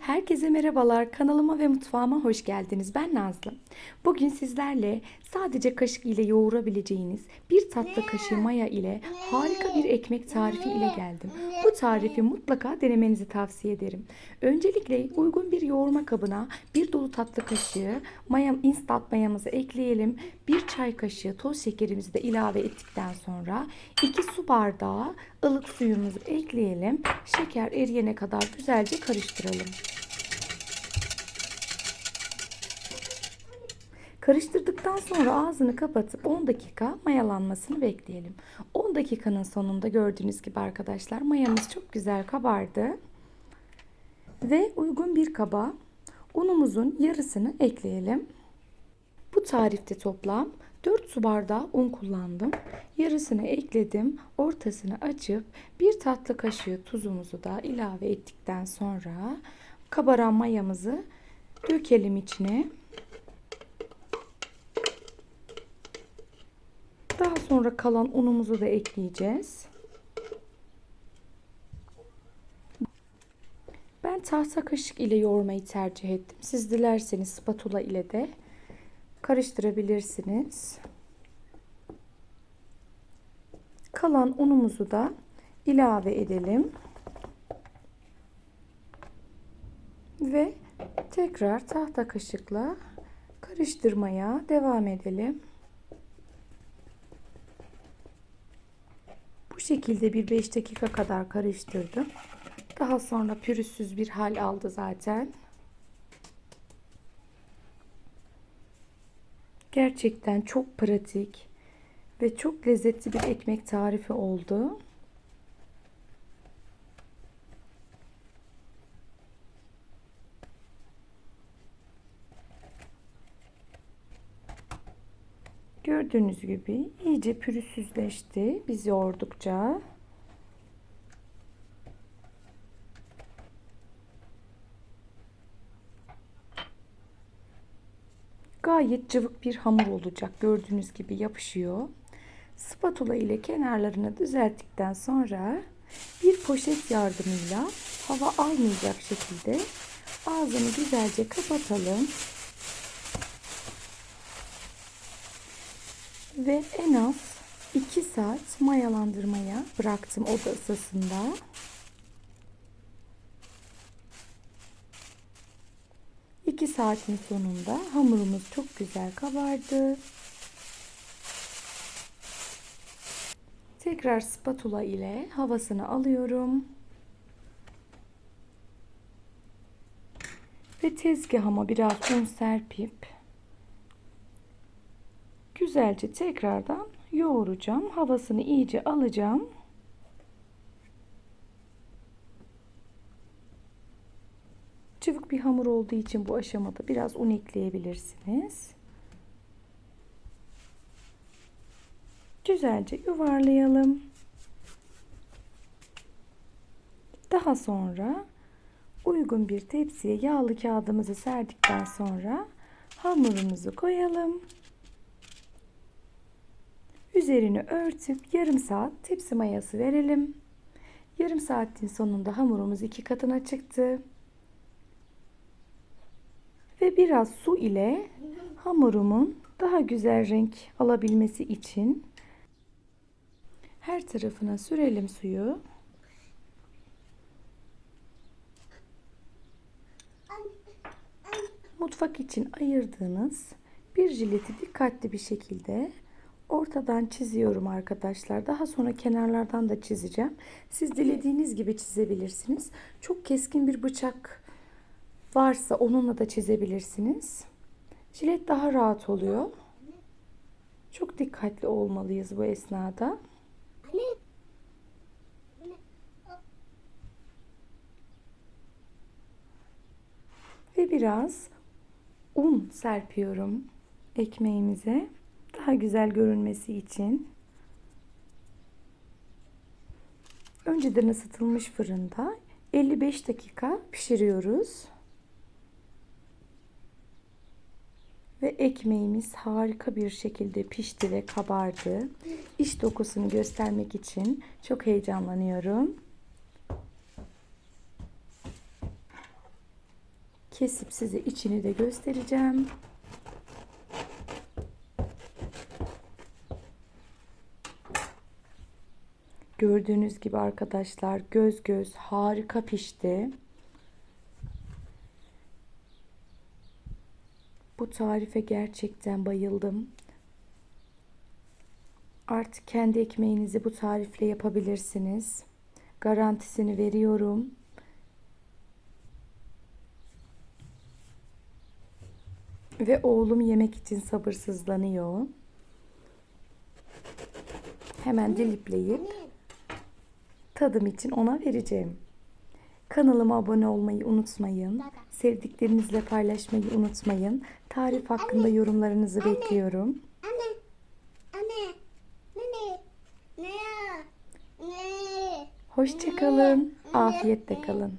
Herkese merhabalar. Kanalıma ve mutfağıma hoş geldiniz. Ben Nazlı. Bugün sizlerle sadece kaşık ile yoğurabileceğiniz bir tatlı kaşığı maya ile harika bir ekmek tarifi ile geldim. Bu tarifi mutlaka denemenizi tavsiye ederim. Öncelikle uygun bir yoğurma kabına bir dolu tatlı kaşığı maya, instant mayamızı ekleyelim. Bir çay kaşığı toz şekerimizi de ilave ettikten sonra 2 su bardağı ılık suyumuzu ekleyelim. Şeker eriyene kadar güzelce karıştıralım. Karıştırdıktan sonra ağzını kapatıp 10 dakika mayalanmasını bekleyelim. 10 dakikanın sonunda gördüğünüz gibi arkadaşlar mayamız çok güzel kabardı. Ve uygun bir kaba unumuzun yarısını ekleyelim. Bu tarifte toplam 4 su bardağı un kullandım. Yarısını ekledim. Ortasını açıp bir tatlı kaşığı tuzumuzu da ilave ettikten sonra kabaran mayamızı dökelim içine. Daha sonra kalan unumuzu da ekleyeceğiz. Ben tahta kaşık ile yoğurmayı tercih ettim. Siz dilerseniz spatula ile de karıştırabilirsiniz. Kalan unumuzu da ilave edelim. Ve tekrar tahta kaşıkla karıştırmaya devam edelim. Şekilde bir 5 dakika kadar karıştırdım. Daha sonra pürüzsüz bir hal aldı zaten. Gerçekten çok pratik ve çok lezzetli bir ekmek tarifi oldu. Gördüğünüz gibi iyice pürüzsüzleşti biz yoğurdukça. Gayet cıvık bir hamur olacak. Gördüğünüz gibi yapışıyor. Spatula ile kenarlarını düzelttikten sonra bir poşet yardımıyla hava almayacak şekilde ağzını güzelce kapatalım. Ve en az 2 saat mayalandırmaya bıraktım oda ısısında. İki saatin sonunda hamurumuz çok güzel kabardı. Tekrar spatula ile havasını alıyorum. Ve tezgahıma biraz un serpip güzelce tekrardan yoğuracağım. Havasını iyice alacağım. Cıvık bir hamur olduğu için bu aşamada biraz un ekleyebilirsiniz. Güzelce yuvarlayalım. Daha sonra uygun bir tepsiye yağlı kağıdımızı serdikten sonra hamurumuzu koyalım. Üzerini örtüp yarım saat tepsi mayası verelim. Yarım saatin sonunda hamurumuz iki katına çıktı. Ve biraz su ile hamurumun daha güzel renk alabilmesi için her tarafına sürelim suyu. Mutfak için ayırdığınız bir jileti dikkatli bir şekilde ortadan çiziyorum arkadaşlar. Daha sonra kenarlardan da çizeceğim. Siz dilediğiniz gibi çizebilirsiniz. Çok keskin bir bıçak varsa onunla da çizebilirsiniz. Jilet daha rahat oluyor. Çok dikkatli olmalıyız bu esnada. Ve biraz un serpiyorum ekmeğimize. Daha güzel görünmesi için. Önceden ısıtılmış fırında 55 dakika pişiriyoruz. Ve ekmeğimiz harika bir şekilde pişti ve kabardı. İç dokusunu göstermek için çok heyecanlanıyorum. kesip size içini de göstereceğim. Gördüğünüz gibi arkadaşlar göz göz harika pişti. Bu tarife gerçekten bayıldım. Artık kendi ekmeğinizi bu tarifle yapabilirsiniz. Garantisini veriyorum. Ve oğlum yemek için sabırsızlanıyor. Hemen dilipleyip tadım için ona vereceğim. Kanalıma abone olmayı unutmayın. Sevdiklerinizle paylaşmayı unutmayın. Tarif hakkında yorumlarınızı bekliyorum. Anne. Anne. Ne? Ne? Ne? Hoşçakalın. Afiyetle kalın.